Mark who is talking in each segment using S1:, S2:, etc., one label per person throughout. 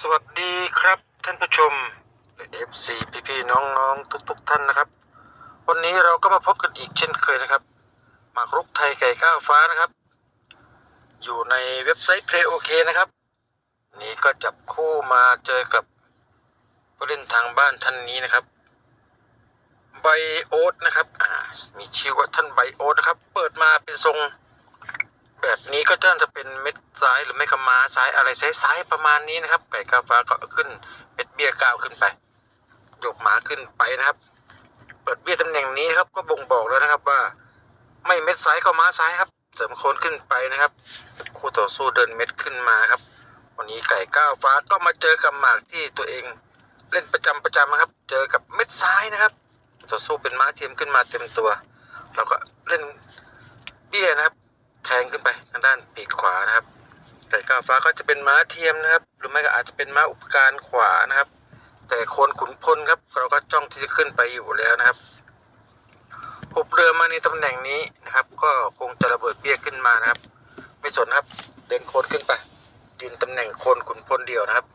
S1: สวัสดีครับท่านผู้ชม FC พี่ๆน้องๆทุก ๆ ท่านนะครับ วันนี้เราก็มาพบกันอีกเช่นเคยนะครับหมากรุกไทยไก่ก้าวฟ้านะครับ อยู่ในเว็บไซต์ Play OK นะครับ นี่ก็จับคู่มาเจอกับผู้เล่นทางบ้านท่านนี้นะครับไบโอตนะครับอ่ามีชื่อว่าท่านไบโอตนะครับ เปิดมาเป็นทรง แบบนี้ก็จะจะเป็นเม็ดซ้ายหรือไม่กม้าซ้ายอะไรซ้ายๆประมาณนี้นะครับไก่กาฟ้าก็ขึ้นเม็ดเบี้ยก้าวขึ้นไปยกหมาขึ้นไปนะครับ เปิดเบี้ยตำแหน่งนี้ครับ ก็บ่งบอกแล้วนะครับว่า ไม่เม็ดซ้ายก็ม้าซ้ายครับ เสริมโคนขึ้นไปนะครับ คู่ต่อสู้เดินเม็ดขึ้นมาครับ วันนี้ไก่ก้าวฟ้าก็มาเจอกับหมากที่ตัวเอง เล่นประจำประจำนะครับ เจอกับเม็ดซ้ายนะครับ ต่อสู้เป็นม้าเทียมขึ้นมาเต็มตัว เราก็เล่นเบี้ยนะครับ แทงขึ้นไปทางด้านปีกขวานะครับไก่ก้าฟ้าก็จะเป็นม้าเทียมนะครับ หรือไม่ก็อาจจะเป็นม้าอุปการขวานะครับ แต่โคนขุนพลครับ เราก็จ้องที่จะขึ้นไปอยู่แล้วนะครับหุบเรือมาในตำแหน่งนี้นะครับ ก็คงจะระเบิดเบี้ยขึ้นมานะครับ ไม่สนครับ เดินโคนขึ้นไปยืนตำแหน่งโคนขุนพลเดียวนะครับ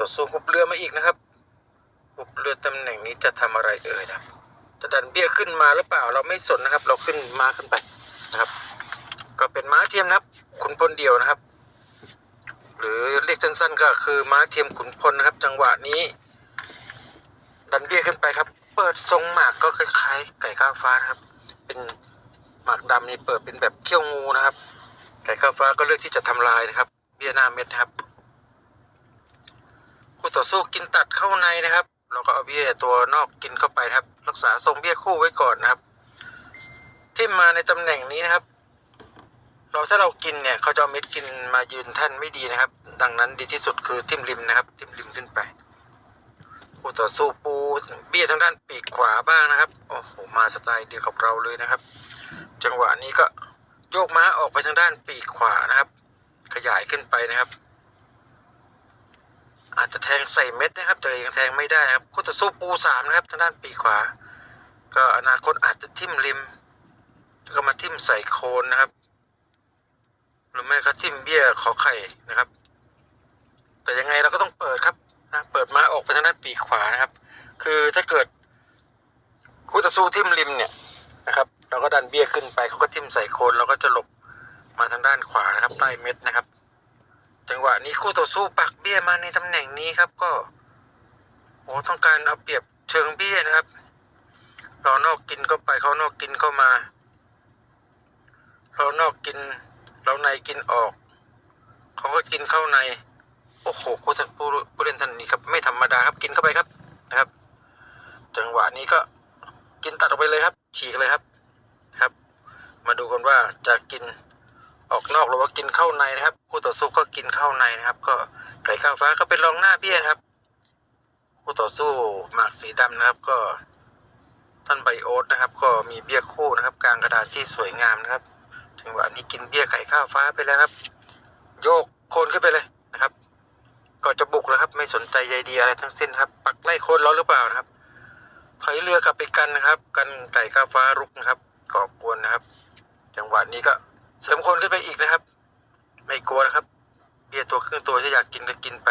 S1: ต่อสู้หุบเรือมาอีกนะครับหุบเรือตำแหน่งนี้จะทำอะไรเอ่ยนะจะดันเบี้ยขึ้นมาหรือเปล่าเราไม่สนนะครับ เราขึ้นมาขึ้นไปนะครับ ก็เป็นม้าเทียมนะครับขุนพลเดียวนะครับ หรือเรียกสั้นๆก็คือม้าเทียมขุนพลนะครับ จังหวะนี้ ดันเบี้ยขึ้นไปครับ เปิดทรงหมากก็คล้ายๆ ไก่ข้าวฟ้านะครับ เป็นหมากดำนี่เปิดเป็นแบบเขี้ยวงูนะครับ ไก่ข้าวฟ้าก็เลือกที่จะทำลายนะครับ เบี้ยหน้าเม็ดนะครับคู่ต่อสู้กินตัดเข้าในนะครับเราก็เอาเบี้ยตัวนอกกินเข้าไปครับ รักษาทรงเบี้ยคู่ไว้ก่อนนะครับ ที่มาในตำแหน่งนี้นะครับ เราถ้าเรากินเนี่ยเขาจะเอาเม็ดกินมายืนแท่นไม่ดีนะครับ ดังนั้นดีที่สุดคือทิ่มริมนะครับ ทิ่มริมขึ้นไปผู้ต่อสู้ปูเบี้ยทางด้านปีกขวาบ้างนะครับโอ้โหมาสไตล์เดียวกับเราเลยนะครับ จังหวะนี้ก็โยกม้าออกไปทางด้านปีกขวานะครับ ขยายขึ้นไปนะครับ อาจจะแทงใส่เม็ดนะครับแต่ยังแทงไม่ได้นะครับคู่ต่อสู้ปูสามนะครับทางด้านปีกขวา ก็อนาคตอาจจะทิ่มริมแล้วก็มาทิ่มใส่โคนนะครับ หรือไม่ก็ทิ่มเบี้ยขอไข่นะครับ แต่ยังไงเราก็ต้องเปิดครับนะเปิดม้าออกไปทางด้านปีกขวานะครับ คือถ้าเกิดคู่ต่อสู้ทิ่มริมเนี่ยนะครับ เราก็ดันเบี้ยขึ้นไปเขาก็ทิ่มใส่โคนเราก็จะหลบมาทางด้านขวานะครับใต้เม็ดนะครับ จังหวะนี้คู่ต่อสู้ปักเบี้ยมาในตำแหน่งนี้ครับก็โอ้ต้องการเอาเปรียบเชิงเบี้ยนะครับเรานอกกินเข้าไปเขานอกกินเข้ามาเรานอกกิน เราในกินออก เขาก็กินเข้าใน โอ้โหผู้ท่านผู้ผู้เล่นท่านนี้ครับ ไม่ธรรมดาครับกินเข้าไปครับนะครับ จังหวะนี้ก็กินตัดออกไปเลยครับ ฉีกเลยครับครับ มาดูกันว่าจะกินออกนอกหรือว่ากินเข้าในนะครับ คู่ต่อสู้ก็กินเข้าในนะครับ ก็ไก่ข้าวฟ้าก็เป็นรองหน้าเบี้ยนะครับ คู่ต่อสู้หมากสีดำนะครับ ก็ท่านไบโอตนะครับ ก็มีเบี้ยคู่นะครับ กลางกระดานที่สวยงามนะครับ จังหวะนี้กินเบี้ยไข่ข้าวฟ้าไปแล้วครับ โยกโคนขึ้นไปเลยนะครับ ก็จะบุกแล้วครับ ไม่สนใจใยดีอะไรทั้งสิ้นครับ ปักไล่โคนเราหรือเปล่านะครับ ถอยเรือกลับไปกันนะครับ กันไก่ข้าวฟ้ารุกนะครับก่อกวนนะครับ จังหวะนี้ก็เสริมโคนขึ้นไปอีกนะครับ ไม่กลัวนะครับ เบี้ยตัวครึ่งตัวที่อยากกินก็กินไป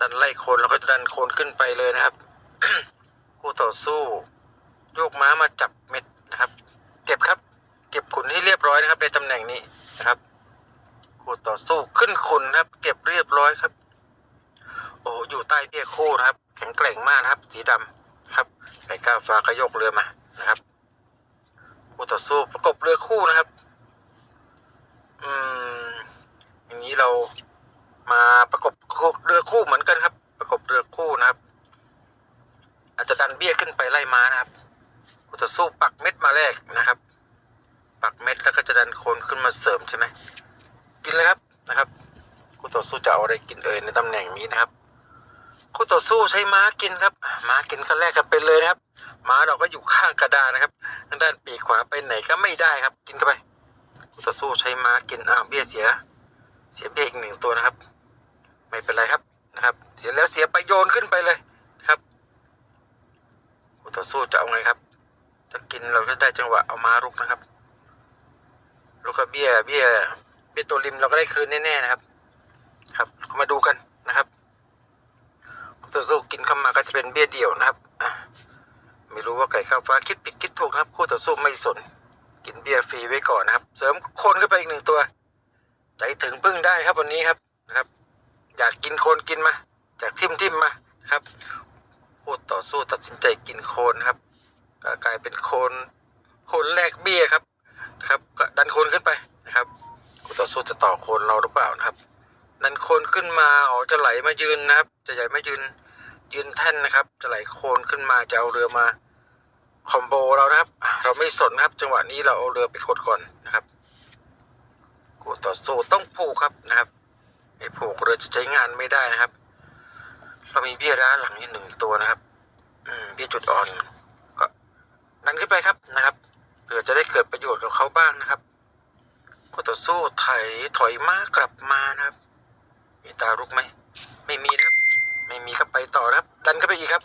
S1: ดันไล่โคนแล้วก็ดันโคนขึ้นไปเลยนะครับคู่ต่อสู้ โยกม้ามาจับเม็ดนะครับเก็บครับ ขุนให้เรียบร้อยนะครับในตำแหน่งนี้นะครับคู่ต่อสู้ขึ้นขุนครับ เก็บเรียบร้อยครับ โอ้โหอยู่ใต้เบี้ยคู่นะครับ แข็งแกร่งมากนะครับ สีดำครับไก่ก้าวฟ้าก็ยกเรือมานะครับคู่ต่อสู้ประกบเรือคู่นะครับ อืมอย่างนี้เรามาประกบเรือคู่เหมือนกันครับ ประกบเรือคู่นะครับ อาจจะดันเบี้ยขึ้นไปไล่ม้านะครับคู่ต่อสู้ปักเม็ดมาแรกนะครับ ปักเม็ดแล้วก็จะดันโคนขึ้นมาเสริมใช่ไหมกินเลยครับนะครับคู่ต่อสู้จะเอาอะไรกินเอ่ยในตำแหน่งนี้นะครับคู่ต่อสู้ใช้ม้ากินครับ ม้ากินก็แรกกันไปเลยนะครับ ม้าเราก็อยู่ข้างกระดานนะครับทางด้านปีกขวาไปไหนก็ไม่ได้ครับ กินเข้าไปคู่ต่อสู้ใช้ม้ากินอ้าวเบี้ยเสีย เสียเบี้ยอีกหนึ่งตัวนะครับ ไม่เป็นไรครับนะครับ เสียแล้วเสียไปโยนขึ้นไปเลยครับคู่ต่อสู้จะเอาไงครับ จะกินเราก็ได้จังหวะเอาม้ารุกนะครับ ลูกกระเบี้ยเบี้ยเบี้ยตัวริมเราก็ได้คืนแน่ๆนะครับ ครับมาดูกันนะครับตัวสู้กินเข้ามาก็จะเป็นเบี้ยเดี่ยวนะครับไม่รู้ว่าไก่ข้าวฟ้าคิดผิดคิดถูกนะครับคู่ต่อสู้ไม่สน กินเบี้ยฟรีไว้ก่อนนะครับ เสริมโคนเข้าไปอีกหนึ่งตัว ใจถึงพึ่งได้ครับวันนี้ครับนะครับ อยากกินโคนกินมา จากทิมทิมมาครับคู่ต่อสู้ตัดสินใจกินโคนครับกลายเป็นโคนโคนแรกเบี้ยครับ นะครับก็ดันโคนขึ้นไปนะครับคู่ต่อสู้จะต่อโคนเราหรือเปล่านะครับ ดันโคนขึ้นมาอ๋อจะไหลมายืนนะครับ จะใหญ่มายืนยืนแท่นนะครับ จะไหลโคนขึ้นมาจะเอาเรือมาคอมโบเรานะครับ เราไม่สนครับ จังหวะนี้เราเอาเรือไปกดก่อนนะครับคู่ต่อสู้ต้องผูกครับนะครับไม่ผูกเรือจะใช้งานไม่ได้นะครับ เรามีเบี้ยร้าหลังนี้หนึ่งตัวนะครับ อืมเบี้ยจุดอ่อน ก็ดันขึ้นไปครับ จะได้เกิดประโยชน์กับเขาบ้างนะครับคู่ต่อสู้ไถถอยมากลับมานะครับ มีตาลุกไหม ไม่มีนะครับ ไม่มีครับไปต่อครับ ดันเข้าไปอีกครับ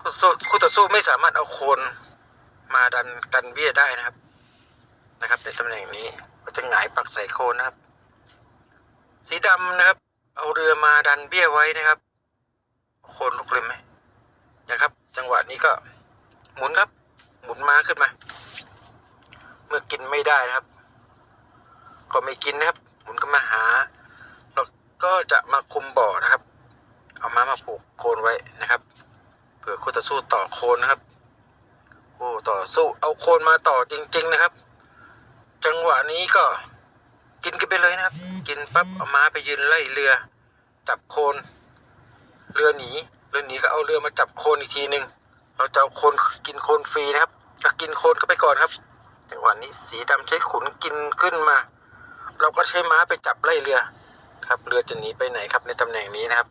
S1: คู่ต่อสู้คู่ต่อสู้ไม่สามารถเอาโคนมาดันกันเบี้ยได้นะครับ นะครับ ในตำแหน่งนี้ก็จะหงายปักใส่โคนนะครับ สีดำนะครับ เอาเรือมาดันเบี้ยไว้นะครับ โคนลุกเลยไหมนะครับ จังหวะนี้ก็หมุนครับ หมุนม้าขึ้นมา เมื่อกินไม่ได้นะครับ ก็ไม่กินนะครับ หมุนก็มาหาแล้วก็จะมาคุมบ่อนะครับ เอาม้ามาผูกโคนไว้นะครับเผื่อคู่ต่อสู้ต่อโคนนะครับ โอ้ต่อสู้เอาโคนมาต่อจริง ๆนะครับ จังหวะนี้ก็กินกันไปเลยนะครับ กินปั๊บเอาม้าไปยืนไล่เรือ จับโคน เรือหนีเรือหนีก็เอาเรือมาจับโคนอีกทีหนึ่ง เราจะโคนกินโคนฟรีนะครับก็กินโคนก็ไปก่อนครับจังหวะนี้สีดำใช้ขุนกินขึ้นมา เราก็ใช้ม้าไปจับไล่เรือ ครับเรือจะหนีไปไหนครับในตำแหน่งนี้นะครับ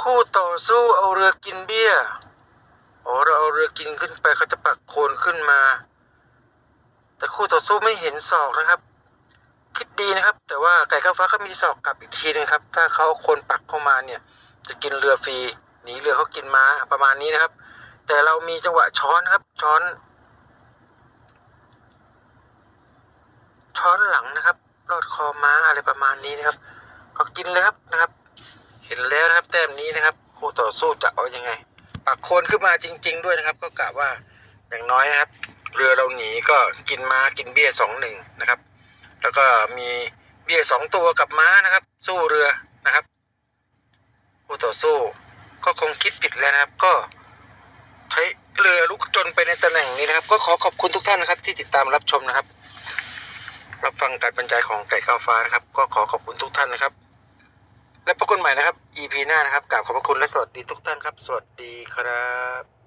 S1: คู่ต่อสู้เอาเรือกินเบี้ยอ๋อเราเอาเรือกินขึ้นไปเขาจะปักโคนขึ้นมา แต่คู่ต่อสู้ไม่เห็นศอกนะครับ คิดดีนะครับ แต่ว่าไก่ข้าวฟ้าก็มีศอกกลับอีกทีนึงครับ ถ้าเขาเอาคนปักเข้ามาเนี่ย จะกินเรือฟรี นีเรือเขากินม้าประมาณนี้นะครับ แต่เรามีจังหวะช้อนครับ ช้อน ช้อนหลังนะครับลอดคอม้าอะไรประมาณนี้นะครับ ก็กินเลยครับนะครับ เห็นแล้วนะครับ แต้มนี้นะครับคู่ต่อสู้จะเอายังไงปักโคนขึ้นมาจริง ๆ ด้วยนะครับ ก็กะว่าอย่างน้อยนะครับ เรือเราหนีก็กินม้ากินเบี้ยสองหนึ่งนะครับ แล้วก็มีเบี้ยสองตัวกับม้านะครับ สู้เรือนะครับคู่ต่อสู้ ก็คงคิดผิดแล้วนะครับ ก็ใช้เรือลุกจนไปในตำแหน่งนี้นะครับ ก็ขอขอบคุณทุกท่านนะครับ ที่ติดตามรับชมนะครับ รับฟังการบรรยายของไก่ข้าวฟ้านะครับ ก็ขอขอบคุณทุกท่านนะครับ และพบกันใหม่นะครับ EP หน้านะครับกราบขอบพระคุณและสวัสดีทุกท่านครับ สวัสดีครับ